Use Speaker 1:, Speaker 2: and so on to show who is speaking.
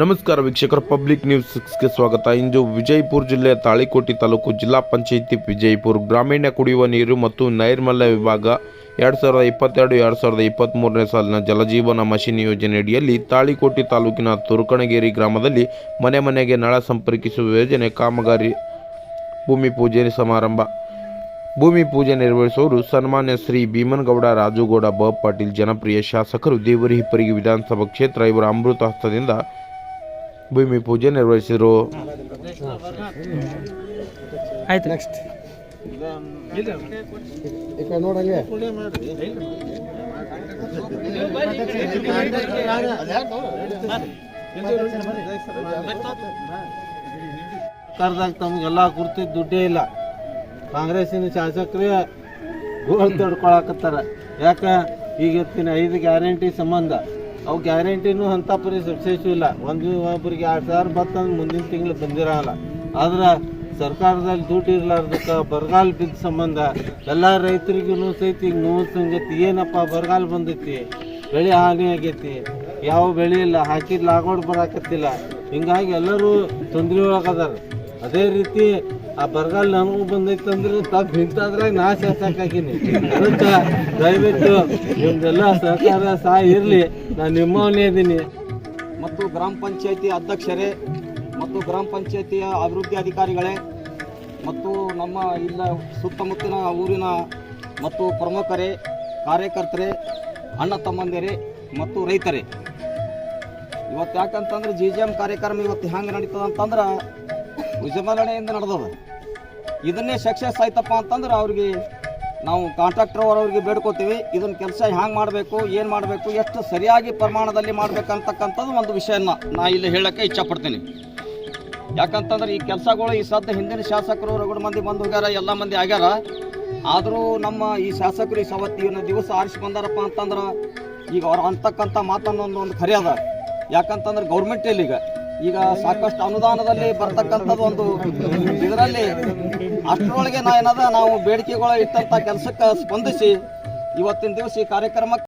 Speaker 1: ನಮಸ್ಕಾರ ವೀಕ್ಷಕರ, public news ಸಿಕ್ಸ್ಗೆ ಸ್ವಾಗತ. ಇಂದು ವಿಜಯಪುರ ಜಿಲ್ಲೆಯ ತಾಳಿಕೋಟಿ ತಾಲೂಕು ಜಿಲ್ಲಾ ಪಂಚಾಯಿತಿ ವಿಜಯಪುರ ಗ್ರಾಮೀಣ ಕುಡಿಯುವ ನೀರು ಮತ್ತು ನೈರ್ಮಲ್ಯ ವಿಭಾಗ ಎರಡು ಸಾವಿರದ ಇಪ್ಪತ್ತೆರಡು, ಎರಡು ಸಾವಿರದ ಇಪ್ಪತ್ತ್ಮೂರನೇ ಸಾಲಿನ ಜಲಜೀವನ ಮಷಿನ್ ಯೋಜನೆಯಡಿಯಲ್ಲಿ ತಾಳಿಕೋಟಿ ತಾಲೂಕಿನ ತುರುಕಣಗೇರಿ ಗ್ರಾಮದಲ್ಲಿ ಮನೆ ಮನೆಗೆ ನಳ ಸಂಪರ್ಕಿಸುವ ಯೋಜನೆ ಕಾಮಗಾರಿ ಭೂಮಿ ಪೂಜೆ ಸಮಾರಂಭ. ಭೂಮಿ ಪೂಜೆ ನೆರವೇರಿಸುವವರು ಸನ್ಮಾನ್ಯ ಶ್ರೀ ಭೀಮನಗೌಡ, ರಾಜುಗೌಡ, ಬ ಪಾಟೀಲ್, ಜನಪ್ರಿಯ ಶಾಸಕರು ದೇವರಿ ಹಿಪ್ಪರಿಗೆ ವಿಧಾನಸಭಾ ಕ್ಷೇತ್ರ, ಇವರ ಅಮೃತ ಹಸ್ತದಿಂದ ಭೂಮಿ ಪೂಜೆ ನೆರವೇರಿಸಿದರು
Speaker 2: ಆಯ್ತು. ನೆಕ್ಸ್ಟ್
Speaker 3: ಸರ್ಕಾರದಾಗ ತಮಗೆಲ್ಲ ಗುರ್ತಿದ್ ದುಡ್ಡೇ ಇಲ್ಲ. ಕಾಂಗ್ರೆಸ್ಸಿನ ಶಾಸಕರೇ ಗೋಳ್ ತಡ್ಕೊಳಕತ್ತಾರ. ಯಾಕ? ಈಗ ಐದು ಗ್ಯಾರಂಟಿ ಸಂಬಂಧ. ಅವು ಗ್ಯಾರಂಟಿನೂ ಅಂಥ ಪರಿ ಸಕ್ಸಸ್ಸು ಇಲ್ಲ. ಒಂದು ಒಬ್ಬರಿಗೆ ಎರಡು ಸಾವಿರ ಬರ್ತಂದ್ರೆ ಮುಂದಿನ ತಿಂಗಳು ಬಂದಿರಲ್ಲ. ಆದ್ರೆ ಸರ್ಕಾರದಲ್ಲಿ ದುಡ್ಡು ಇರ್ಲಾರ್ದಕ್ಕೆ ಬರಗಾಲ ಬಿದ್ದ ಸಂಬಂಧ ಎಲ್ಲ ರೈತರಿಗೂ ಸಹಿತ ಈಗ ನೋವು ಸಂಗತಿ. ಏನಪ್ಪ ಬರಗಾಲ ಬಂದೈತಿ? ಬೆಳೆ ಹಾನಿ ಆಗೈತಿ. ಯಾವ ಬೆಳೆ ಇಲ್ಲ? ಹಾಕಿದ ಲಾಗೋಡ್ ಬರಾಕತ್ತಿಲ್ಲ. ಹಿಂಗಾಗಿ ಎಲ್ಲರೂ ತೊಂದರೆ ಒಳಗದಾರ ಅದೇ ರೀತಿ ಆ ಬರಗಾಲ ನನಗೂ ಬಂದೈತೆ ಅಂದ್ರೆ ತಪ್ಪು ಹಿಂತಾದ್ರಾಗ ನಾ ಶಾಸಕಾಗಿನಿ ಅದಕ್ಕೆ ದಯವಿಟ್ಟು ನಿಮ್ದೆಲ್ಲ ಸಹಕಾರ ಸಹ ಇರಲಿ. ನಾನು ನಿಮ್ಮವನೇ ಇದ್ದೀನಿ.
Speaker 4: ಮತ್ತು ಗ್ರಾಮ ಪಂಚಾಯತಿ ಅಧ್ಯಕ್ಷರೇ, ಮತ್ತು ಗ್ರಾಮ ಪಂಚಾಯತಿಯ ಅಭಿವೃದ್ಧಿ ಅಧಿಕಾರಿಗಳೇ, ಮತ್ತು ನಮ್ಮ ಇಲ್ಲ ಸುತ್ತಮುತ್ತಲಿನ ಊರಿನ ಮತ್ತು ಪ್ರಮುಖರೇ, ಕಾರ್ಯಕರ್ತರೇ, ಅಣ್ಣ ತಮ್ಮಂದಿರೇ, ಮತ್ತು ರೈತರೇ. ಇವತ್ತು ಯಾಕಂತಂದ್ರೆ ಜಿ ಜಿ ಎಂ ಕಾರ್ಯಕ್ರಮ ಇವತ್ತು ಹೆಂಗೆ ನಡೀತದ ಅಂತಂದ್ರೆ ವಿಜೃಂಭಣೆಯಿಂದ ನಡೆದದ. ಇದನ್ನೇ ಸಕ್ಸಸ್ ಆಯ್ತಪ್ಪ ಅಂತಂದ್ರೆ ಅವ್ರಿಗೆ ನಾವು ಕಾಂಟ್ರಾಕ್ಟರ್ ಅವರವರಿಗೆ ಬೇಡ್ಕೋತೀವಿ ಇದನ್ನ ಕೆಲಸ ಹ್ಯಾಂಗೆ ಮಾಡಬೇಕು, ಏನು ಮಾಡಬೇಕು, ಎಷ್ಟು ಸರಿಯಾಗಿ ಪ್ರಮಾಣದಲ್ಲಿ ಮಾಡ್ಬೇಕಂತಕ್ಕಂಥದ್ದು ಒಂದು ವಿಷಯನ ನಾ ಇಲ್ಲಿ ಹೇಳಕ್ಕೆ ಇಚ್ಛಪಡ್ತೀನಿ. ಯಾಕಂತಂದ್ರೆ ಈ ಕೆಲಸಗಳು ಈ ಸದ್ದ ಹಿಂದಿನ ಶಾಸಕರು ರಗಡ ಮಂದಿ ಬಂದು ಹೋಗ್ಯಾರ, ಎಲ್ಲ ಮಂದಿ ಆಗ್ಯಾರ. ಆದರೂ ನಮ್ಮ ಈ ಶಾಸಕರು ಈ ಸವತ್ತಿನ ದಿವಸ ಆರಿಸಿ ಬಂದಾರಪ್ಪ ಅಂತಂದ್ರೆ ಈಗ ಅವ್ರು ಅಂತಕ್ಕಂಥ ಮಾತನ್ನೊಂದು ಒಂದು ಒಂದು ಖರೆ ಅದ. ಯಾಕಂತಂದ್ರೆ ಗೌರ್ಮೆಂಟ್ ಈಗ? ಈಗ ಸಾಕಷ್ಟು ಅನುದಾನದಲ್ಲಿ ಬರ್ತಕ್ಕಂಥದ್ದು ಒಂದು ಇದರಲ್ಲಿ ಅಷ್ಟರೊಳಗೆ ನಾ ಏನದ ನಾವು ಬೇಡಿಕೆಗಳ ಇಟ್ಟಂಥ ಕೆಲಸಕ್ಕೆ ಸ್ಪಂದಿಸಿ ಇವತ್ತಿನ ದಿವಸ ಈ ಕಾರ್ಯಕ್ರಮಕ್ಕೆ